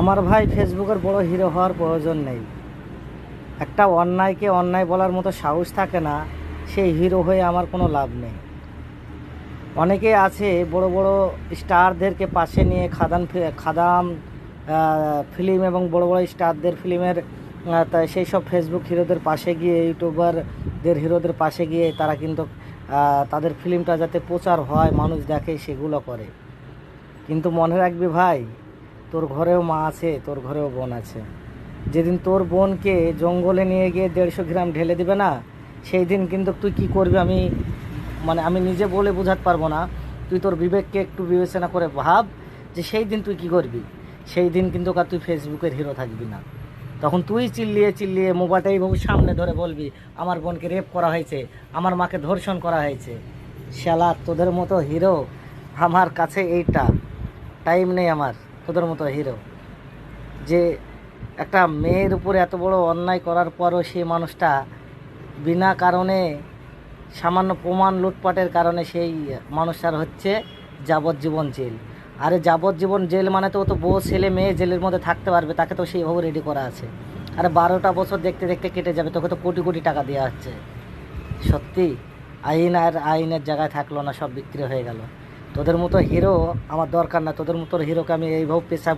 আমার ভাই ফেসবুকের বড় হিরো হওয়ার প্রয়োজন নেই। একটা অন্যায়কে অন্যায় বলার মতো সাহস থাকে না, সেই হিরো হয়ে আমার কোনো লাভ নেই। অনেকে আছে বড় বড় স্টারদেরকে পাশে নিয়ে খাদান খাদাম ফিল্ম এবং বড় বড় স্টারদের ফিল্মের সেই সব ফেসবুক হিরোদের পাশে গিয়ে, ইউটিউবারদের হিরোদের পাশে গিয়ে তারা কিন্তু তাদের ফিল্মটা যাতে প্রচার হয়, মানুষ দেখে, সেগুলো করে। কিন্তু মনে রাখবি ভাই তোর ঘরেও মা আছে, তোর ঘরেও বোন আছে। যেদিন তোর বোনকে জঙ্গলে নিয়ে গিয়ে দেড়শো গ্রাম ঢেলে দিবে না, সেই দিন কিন্তু তুই কি করবি আমি মানে আমি নিজে বলে বোঝাতে পারব না। তুই তোর বিবেককে একটু বিবেচনা করে ভাব যে সেই দিন তুই কি করবি। সেই দিন কিন্তু আর তুই ফেসবুকের হিরো থাকবি না। তখন তুই চিল্লিয়ে চিল্লিয়ে মোবাইলটা এইভাবে সামনে ধরে বলবি, আমার বোনকে রেপ করা হয়েছে, আমার মাকে ধর্ষণ করা হয়েছে। শালা তোদের মতো হিরো আমার কাছে এইটা টাইম নেই আমার। তোদের মতো হিরো। যে একটা মেয়ের উপরে এত বড় অন্যায় করার পরও সেই মানুষটা বিনা কারণে, সামান্য প্রমাণ লুটপাটের কারণে সেই মানুষটার হচ্ছে যাবজ্জীবন জেল। আরে যাবজ্জীবন জেল মানে তো তো বউ, ছেলে, মেয়ে জেলের মধ্যে থাকতে পারবে, তাকে তো সেইভাবে রেডি করা আছে। আরে বারোটা বছর দেখতে দেখতে কেটে যাবে, তোকে তো কোটি কোটি টাকা দেওয়া হচ্ছে। সত্যি, আইন আর আইনের জায়গায় থাকল না, সব বিক্রি হয়ে গেল। তোদের মতো হিরো আমার দরকার না তোদের মতো হিরোকে আমি এইভাবে পেশাব